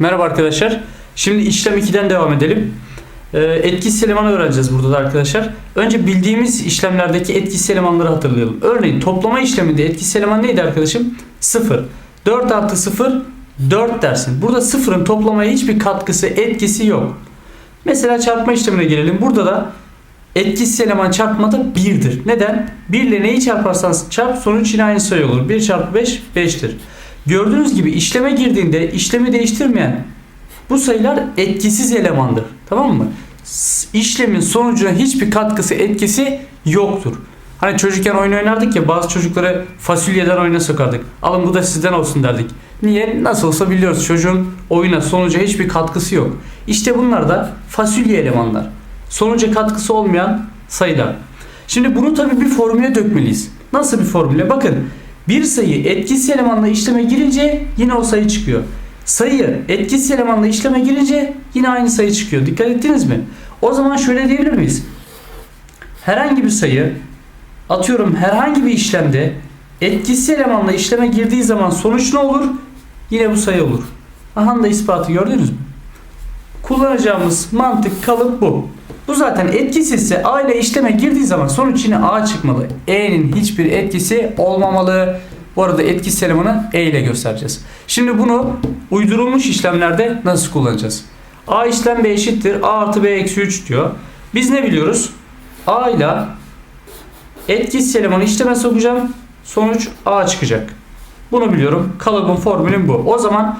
Merhaba arkadaşlar. Şimdi işlem 2'den devam edelim. Ee, etkisiz elemanı öğreneceğiz burada da arkadaşlar. Önce bildiğimiz işlemlerdeki etkisiz elemanları hatırlayalım. Örneğin toplama işleminde etkisiz eleman neydi arkadaşım? 0. 4 artı 0 4 dersin. Burada sıfırın toplamaya hiçbir katkısı etkisi yok. Mesela çarpma işlemine gelelim. Burada da etkisiz eleman çarpmada 1'dir. Neden? 1 ile neyi çarparsan çarp sonuç yine aynı sayı olur. 1 çarpı 5 5'tir. Gördüğünüz gibi işleme girdiğinde işlemi değiştirmeyen bu sayılar etkisiz elemandır. Tamam mı? İşlemin sonucuna hiçbir katkısı etkisi yoktur. Hani çocukken oyun oynardık ya bazı çocukları fasulyeden oyuna sokardık. Alın bu da sizden olsun derdik. Niye? Nasıl olsa biliyoruz çocuğun oyuna sonuca hiçbir katkısı yok. İşte bunlar da fasulye elemanlar. Sonuca katkısı olmayan sayılar. Şimdi bunu tabii bir formüle dökmeliyiz. Nasıl bir formüle? Bakın bir sayı etkisiz elemanla işleme girince yine o sayı çıkıyor. Sayı etkisiz elemanla işleme girince yine aynı sayı çıkıyor. Dikkat ettiniz mi? O zaman şöyle diyebilir miyiz? Herhangi bir sayı atıyorum herhangi bir işlemde etkisiz elemanla işleme girdiği zaman sonuç ne olur? Yine bu sayı olur. Aha da ispatı gördünüz mü? Kullanacağımız mantık kalıp bu. Bu zaten etkisizse A ile işleme girdiği zaman sonuç yine A çıkmalı. E'nin hiçbir etkisi olmamalı. Bu arada etkisiz elemanı E ile göstereceğiz. Şimdi bunu uydurulmuş işlemlerde nasıl kullanacağız? A işlem B eşittir. A artı B eksi 3 diyor. Biz ne biliyoruz? A ile etkisiz elemanı işleme sokacağım. Sonuç A çıkacak. Bunu biliyorum. Kalıbın formülüm bu. O zaman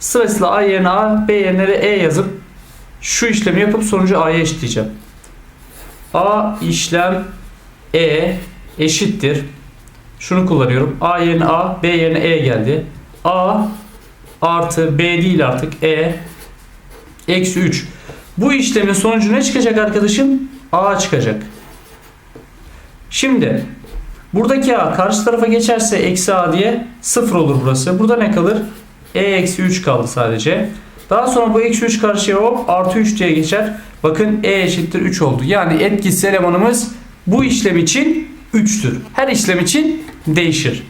sırasıyla A yerine A, B yerine E yazıp şu işlemi yapıp sonucu A'ya eşitleyeceğim. A işlem E eşittir. Şunu kullanıyorum. A yerine A, B yerine E geldi. A artı B değil artık E eksi 3. Bu işlemin sonucu ne çıkacak arkadaşım? A çıkacak. Şimdi buradaki A karşı tarafa geçerse eksi A diye 0 olur burası. Burada ne kalır? E eksi 3 kaldı sadece. Daha sonra bu eksi 3 karşıya hop artı 3 diye geçer. Bakın E eşittir 3 oldu. Yani etkisiz elemanımız bu işlem için 3'tür. Her işlem için değişir.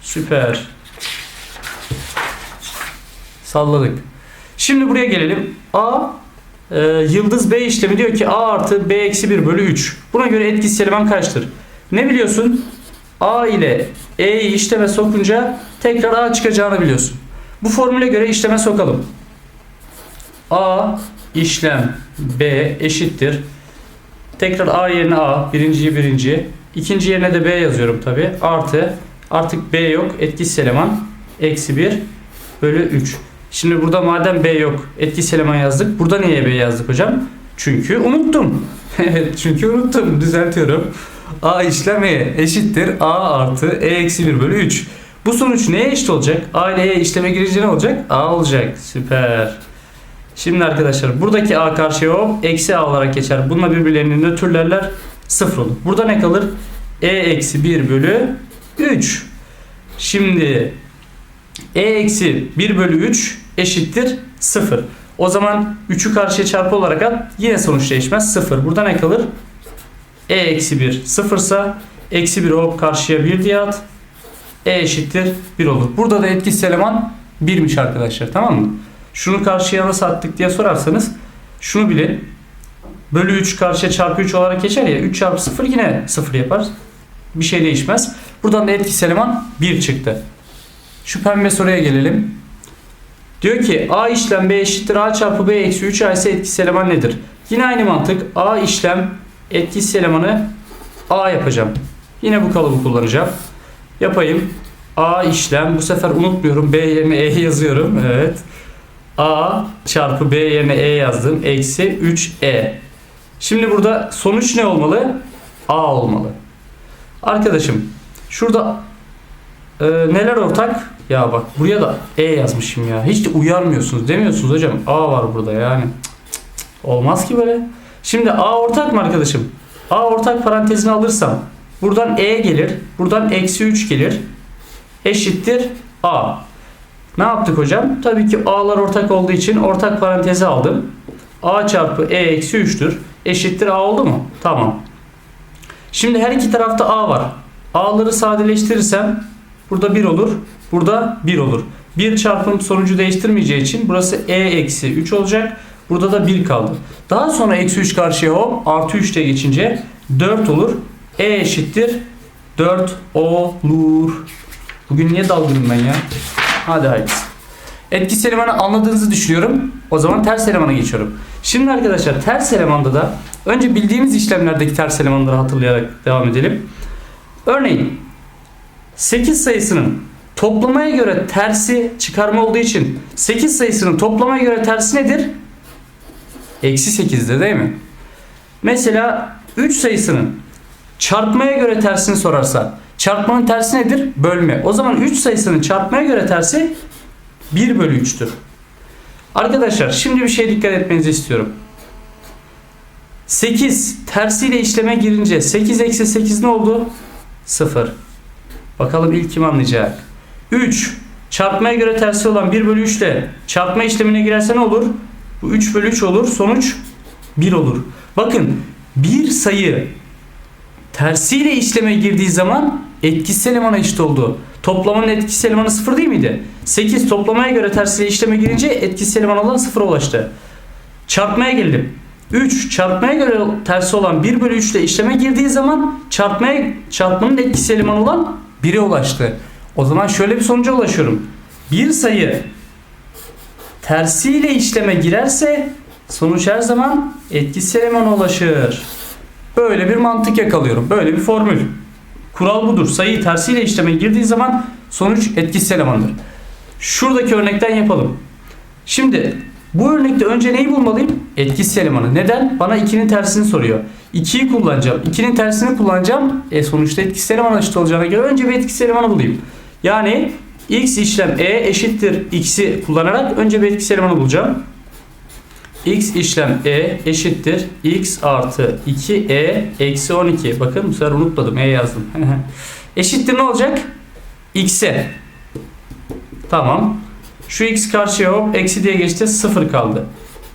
Süper. Salladık. Şimdi buraya gelelim. A e, yıldız B işlemi diyor ki A artı B eksi 1 bölü 3. Buna göre etkisiz eleman kaçtır? Ne biliyorsun? A ile E'yi işleme sokunca tekrar A çıkacağını biliyorsun. Bu formüle göre işleme sokalım. A işlem B eşittir. Tekrar A yerine A, birinciyi birinci. ikinci yerine de B yazıyorum tabi. Artı, artık B yok, etkisiz eleman. Eksi 1 bölü 3. Şimdi burada madem B yok, etkisiz eleman yazdık. Burada niye B yazdık hocam? Çünkü unuttum. Evet, çünkü unuttum. Düzeltiyorum. A işlem E eşittir. A artı E eksi 1 bölü 3. Bu sonuç neye eşit olacak? A ile E işleme girince ne olacak? A olacak. Süper. Şimdi arkadaşlar buradaki A karşıya hop eksi A olarak geçer. Bununla birbirlerini nötrlerler. Sıfır olur. Burada ne kalır? E eksi 1 bölü 3. Şimdi E eksi 1 bölü 3 eşittir 0. O zaman 3'ü karşıya çarpı olarak at. Yine sonuç değişmez. 0. Burada ne kalır? E eksi 1 0 ise eksi 1 hop karşıya 1 diye at. E eşittir 1 olur. Burada da etkisiz eleman 1'miş arkadaşlar. Tamam mı? Şunu karşıya nasıl attık diye sorarsanız şunu bilin. Bölü 3 karşıya çarpı 3 olarak geçer ya. 3 çarpı 0 yine 0 yapar. Bir şey değişmez. Buradan da etkisiz eleman 1 çıktı. Şu pembe soruya gelelim. Diyor ki A işlem B eşittir A çarpı B eksi 3 A ise etkisiz eleman nedir? Yine aynı mantık. A işlem etkisiz elemanı A yapacağım. Yine bu kalıbı kullanacağım. Yapayım. A işlem bu sefer unutmuyorum. B yerine E yazıyorum. Evet. A çarpı B yerine E yazdım. Eksi 3E. Şimdi burada sonuç ne olmalı? A olmalı. Arkadaşım şurada e, neler ortak? Ya bak buraya da E yazmışım ya. Hiç de uyarmıyorsunuz. Demiyorsunuz hocam. A var burada yani. Olmaz ki böyle. Şimdi A ortak mı arkadaşım? A ortak parantezini alırsam buradan E gelir. Buradan eksi 3 gelir. Eşittir A. Ne yaptık hocam? Tabii ki A'lar ortak olduğu için ortak parantezi aldım. A çarpı E eksi 3'tür. Eşittir A oldu mu? Tamam. Şimdi her iki tarafta A var. A'ları sadeleştirirsem burada 1 olur. Burada 1 olur. Bir çarpım sonucu değiştirmeyeceği için burası e eksi 3 olacak. Burada da 1 kaldı. Daha sonra eksi 3 karşıya hop artı 3 diye geçince 4 olur. E eşittir 4 olur. Bugün niye dalgınım ben ya? Hadi hayırlısı. Etkisiz elemanı anladığınızı düşünüyorum. O zaman ters elemana geçiyorum. Şimdi arkadaşlar ters elemanda da önce bildiğimiz işlemlerdeki ters elemanları hatırlayarak devam edelim. Örneğin 8 sayısının toplamaya göre tersi çıkarma olduğu için 8 sayısının toplamaya göre tersi nedir? Eksi 8'de değil mi? Mesela 3 sayısının çarpmaya göre tersini sorarsa çarpmanın tersi nedir? Bölme. O zaman 3 sayısının çarpmaya göre tersi 1 bölü 3'tür. Arkadaşlar şimdi bir şey dikkat etmenizi istiyorum. 8 tersiyle işleme girince 8 eksi 8 ne oldu? 0. Bakalım ilk kim anlayacak? 3 çarpmaya göre tersi olan 1 bölü 3 ile çarpma işlemine girerse ne olur? Bu 3 bölü 3 olur. Sonuç 1 olur. Bakın bir sayı tersiyle işleme girdiği zaman etkisiz elemana eşit oldu. Toplamanın etkisiz elemanı 0 değil miydi? 8 toplamaya göre tersiyle işleme girince etkisiz eleman olan 0'a ulaştı. Çarpmaya geldim. 3 çarpmaya göre tersi olan 1 bölü 3 ile işleme girdiği zaman çarpmaya çarpmanın etkisiz elemanı olan 1'e ulaştı. O zaman şöyle bir sonuca ulaşıyorum. Bir sayı tersiyle işleme girerse sonuç her zaman etkisiz elemana ulaşır. Böyle bir mantık yakalıyorum. Böyle bir formül. Kural budur. Sayı tersiyle işleme girdiği zaman sonuç etkisiz elemandır. Şuradaki örnekten yapalım. Şimdi bu örnekte önce neyi bulmalıyım? Etkisiz elemanı. Neden? Bana 2'nin tersini soruyor. 2'yi kullanacağım. 2'nin tersini kullanacağım. E sonuçta etkisiz eleman eşit olacağına göre önce bir etkisiz elemanı bulayım. Yani x işlem e eşittir x'i kullanarak önce bir etkisiz elemanı bulacağım. X işlem e eşittir x artı 2e eksi 12. Bakın bu sefer unutmadım e yazdım. eşittir ne olacak? x'e. Tamam. Şu x karşıya hop eksi diye geçti 0 kaldı.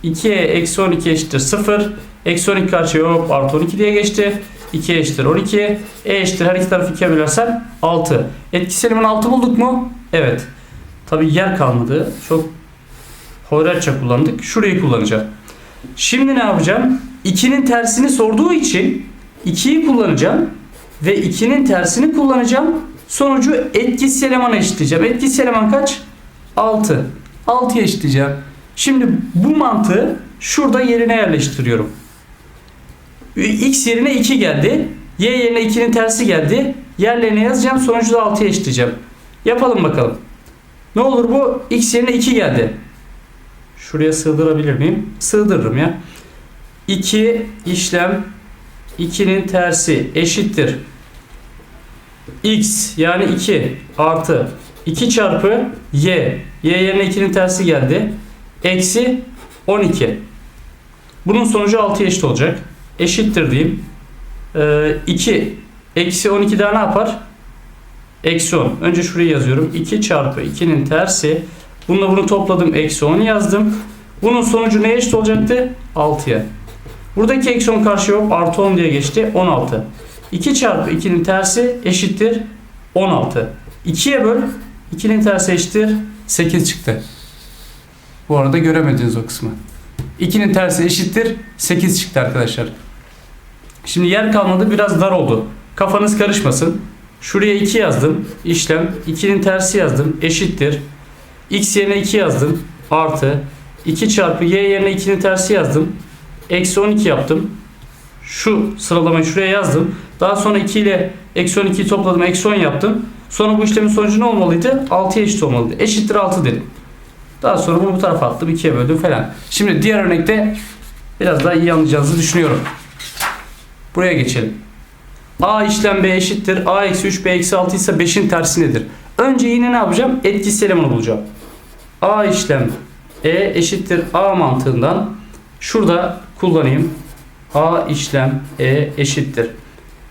2'ye eksi 12 eşittir 0. Eksi 12 karşıya hop artı 12 diye geçti. 2 eşittir 12. E eşittir her iki tarafı 2'ye bölersen 6. Etkisiz eleman 6 bulduk mu? Evet. Tabi yer kalmadı. Çok hoyratça kullandık. Şurayı kullanacağım. Şimdi ne yapacağım? 2'nin tersini sorduğu için 2'yi kullanacağım. Ve 2'nin tersini kullanacağım. Sonucu etkisiz elemana eşitleyeceğim. Etkisiz eleman kaç? 6. 6'ya eşitleyeceğim. Şimdi bu mantığı şurada yerine yerleştiriyorum. X yerine 2 geldi. Y yerine 2'nin tersi geldi. Yerlerine yazacağım. Sonucu da 6'ya eşitleyeceğim. Yapalım bakalım. Ne olur bu? X yerine 2 geldi. Şuraya sığdırabilir miyim? Sığdırırım ya. 2 işlem 2'nin tersi eşittir. X yani 2 artı 2 çarpı y. Y yerine 2'nin tersi geldi. Eksi 12. Bunun sonucu 6'ya eşit olacak. Eşittir diyeyim. Ee, 2 eksi 12 daha ne yapar? Eksi 10. Önce şurayı yazıyorum. 2 çarpı 2'nin tersi. Bununla bunu topladım. Eksi 10 yazdım. Bunun sonucu neye eşit olacaktı? 6'ya. Buradaki eksi 10 karşıya hop artı 10 diye geçti. 16. 2 çarpı 2'nin tersi eşittir 16. 2'ye böl. 2'nin tersi eşittir 8 çıktı. Bu arada göremediniz o kısmı. 2'nin tersi eşittir 8 çıktı arkadaşlar. Şimdi yer kalmadı biraz dar oldu. Kafanız karışmasın. Şuraya 2 yazdım. İşlem 2'nin tersi yazdım. Eşittir. X yerine 2 yazdım. Artı 2 çarpı y yerine 2'nin tersi yazdım. Eksi 12 yaptım. Şu sıralamayı şuraya yazdım. Daha sonra 2 ile eksi 12'yi topladım. Eksi 10 yaptım. Sonra bu işlemin sonucu ne olmalıydı? 6'ya eşit olmalıydı. Eşittir 6 dedim. Daha sonra bunu bu tarafa attım. 2'ye böldüm falan. Şimdi diğer örnekte biraz daha iyi anlayacağınızı düşünüyorum. Buraya geçelim. A işlem B eşittir. A eksi 3 B eksi 6 ise 5'in tersi nedir? Önce yine ne yapacağım? Etkisiz elemanı bulacağım. A işlem E eşittir A mantığından şurada kullanayım. A işlem E eşittir.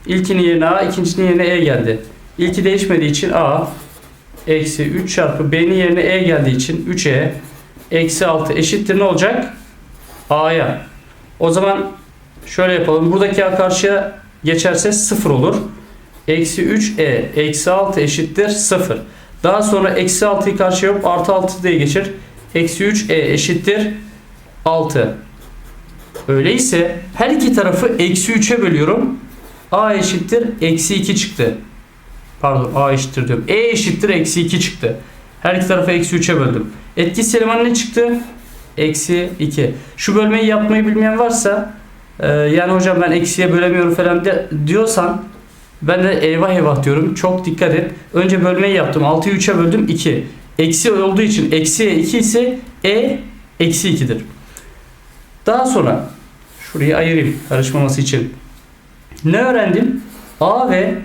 İlkinin yerine A, ikincinin yerine E geldi. İlki değişmediği için A eksi 3 çarpı B'nin yerine E geldiği için 3E eksi 6 eşittir ne olacak? A'ya. O zaman şöyle yapalım. Buradaki A karşıya geçerse 0 olur. Eksi 3E eksi 6 eşittir 0. Daha sonra eksi 6'yı karşıya yapıp artı 6 diye geçir. Eksi 3 e eşittir 6. Öyleyse her iki tarafı eksi 3'e bölüyorum. A eşittir eksi 2 çıktı. Pardon A eşittir diyorum. E eşittir eksi 2 çıktı. Her iki tarafı eksi 3'e böldüm. Etkisiz eleman ne çıktı? Eksi 2. Şu bölmeyi yapmayı bilmeyen varsa e, yani hocam ben eksiye bölemiyorum falan de, diyorsan ben de eyvah eyvah diyorum. Çok dikkat et. Önce bölmeyi yaptım. 6'yı 3'e böldüm 2. Eksi olduğu için eksiye 2 ise E eksi 2'dir. Daha sonra şurayı ayırayım karışmaması için. Ne öğrendim? A ve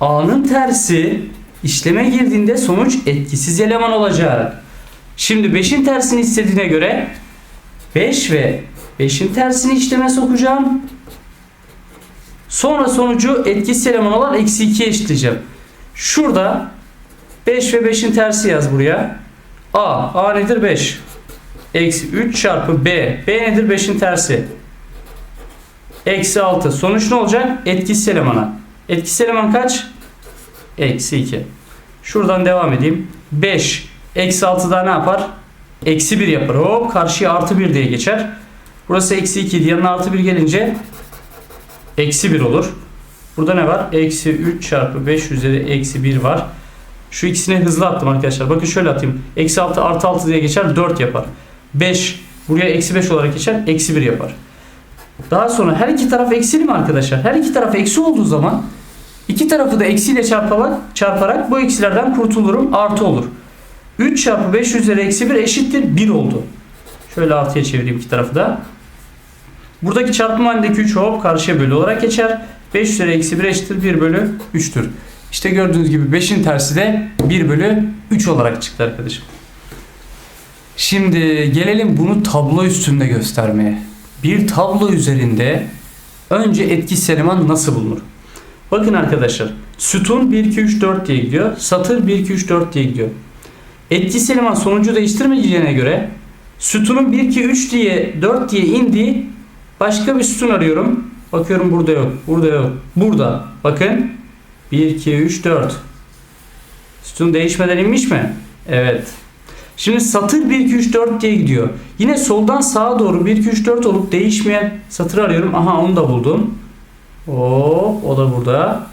A'nın tersi işleme girdiğinde sonuç etkisiz eleman olacak. Şimdi 5'in tersini istediğine göre 5 ve 5'in tersini işleme sokacağım. Sonra sonucu etkisiz eleman olan eksi 2'ye eşitleyeceğim. Şurada 5 ve 5'in tersi yaz buraya. A. A nedir? 5. Eksi 3 çarpı B. B nedir? 5'in tersi. Eksi 6. Sonuç ne olacak? Etkisiz elemana. Etkisiz eleman kaç? Eksi 2. Şuradan devam edeyim. 5. Eksi 6 daha ne yapar? Eksi 1 yapar. Hop karşıya artı 1 diye geçer. Burası eksi 2 idi. Yanına artı 1 gelince eksi 1 olur. Burada ne var? Eksi 3 çarpı 5 üzeri eksi 1 var. Şu ikisini hızlı attım arkadaşlar. Bakın şöyle atayım. Eksi 6 artı 6 diye geçer. 4 yapar. 5 buraya eksi 5 olarak geçer. Eksi 1 yapar. Daha sonra her iki taraf eksili mi arkadaşlar? Her iki taraf eksi olduğu zaman iki tarafı da eksiyle çarparak, çarparak bu eksilerden kurtulurum. Artı olur. 3 çarpı 5 üzeri eksi 1 eşittir 1 oldu. Şöyle artıya çevireyim iki tarafı da. Buradaki çarpım halindeki 3 hop karşıya bölü olarak geçer. 5 üzeri eksi 1 eşittir 1 bölü 3'tür. İşte gördüğünüz gibi 5'in tersi de 1 bölü 3 olarak çıktı arkadaşım. Şimdi gelelim bunu tablo üstünde göstermeye. Bir tablo üzerinde önce etkisiz eleman nasıl bulunur? Bakın arkadaşlar sütun 1 2 3 4 diye gidiyor. Satır 1 2 3 4 diye gidiyor. Etkisiz eleman sonucu değiştirmeyeceğine göre sütunun 1 2 3 diye 4 diye indiği başka bir sütun arıyorum. Bakıyorum burada yok. Burada yok. Burada. Bakın 1 2 3 4. Sütun değişmeden inmiş mi? Evet. Şimdi satır 1 2 3 4 diye gidiyor. Yine soldan sağa doğru 1 2 3 4 olup değişmeyen satırı arıyorum. Aha onu da buldum. Hop o da burada.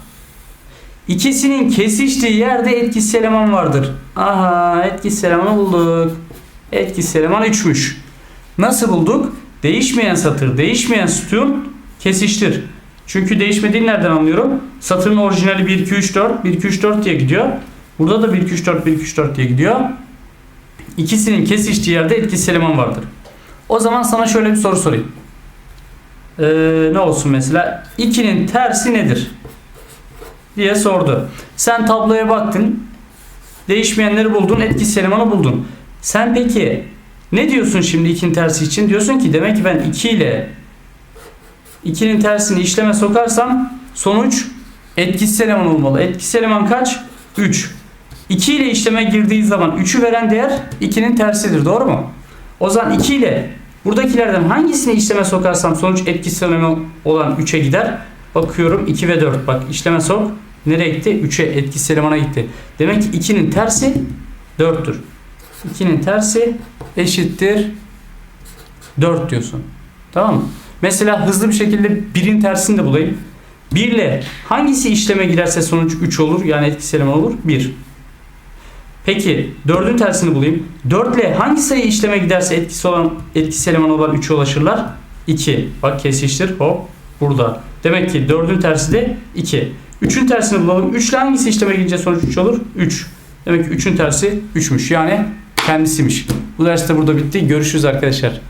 İkisinin kesiştiği yerde etkisiz eleman vardır. Aha etkisiz elemanı bulduk. Etkisiz eleman 3'müş. Nasıl bulduk? Değişmeyen satır, değişmeyen sütun kesiştir. Çünkü değişmediğini nereden anlıyorum? Satırın orijinali 1 2 3 4, 1 2 3 4 diye gidiyor. Burada da 1 2 3 4 1 2 3 4 diye gidiyor. İkisinin kesiştiği yerde etkisiz eleman vardır. O zaman sana şöyle bir soru sorayım. Ee, ne olsun mesela? 2'nin tersi nedir? diye sordu. Sen tabloya baktın. Değişmeyenleri buldun. Etkisiz elemanı buldun. Sen peki ne diyorsun şimdi 2'nin tersi için? Diyorsun ki demek ki ben 2 ile 2'nin tersini işleme sokarsam sonuç etkisiz eleman olmalı. Etkisiz eleman kaç? 3. 2 ile işleme girdiği zaman 3'ü veren değer 2'nin tersidir. Doğru mu? O zaman 2 ile buradakilerden hangisini işleme sokarsam sonuç etkisiz eleman olan 3'e gider. Bakıyorum 2 ve 4. Bak işleme sok. Nereye gitti? 3'e etkisiz elemana gitti. Demek ki 2'nin tersi 4'tür. 2'nin tersi eşittir 4 diyorsun. Tamam mı? Mesela hızlı bir şekilde 1'in tersini de bulayım. 1 ile hangisi işleme giderse sonuç 3 olur. Yani etkisiz eleman olur. 1. Peki 4'ün tersini bulayım. 4 ile hangi sayı işleme giderse etkisi olan etkisiz eleman olan 3'e ulaşırlar? 2. Bak kesiştir. Hop burada. Demek ki 4'ün tersi de 2. 3'ün tersini bulalım. 3 ile hangisi işleme girince sonuç 3 olur? 3. Demek ki 3'ün tersi 3'müş. Yani kendisiymiş. Bu ders de burada bitti. Görüşürüz arkadaşlar.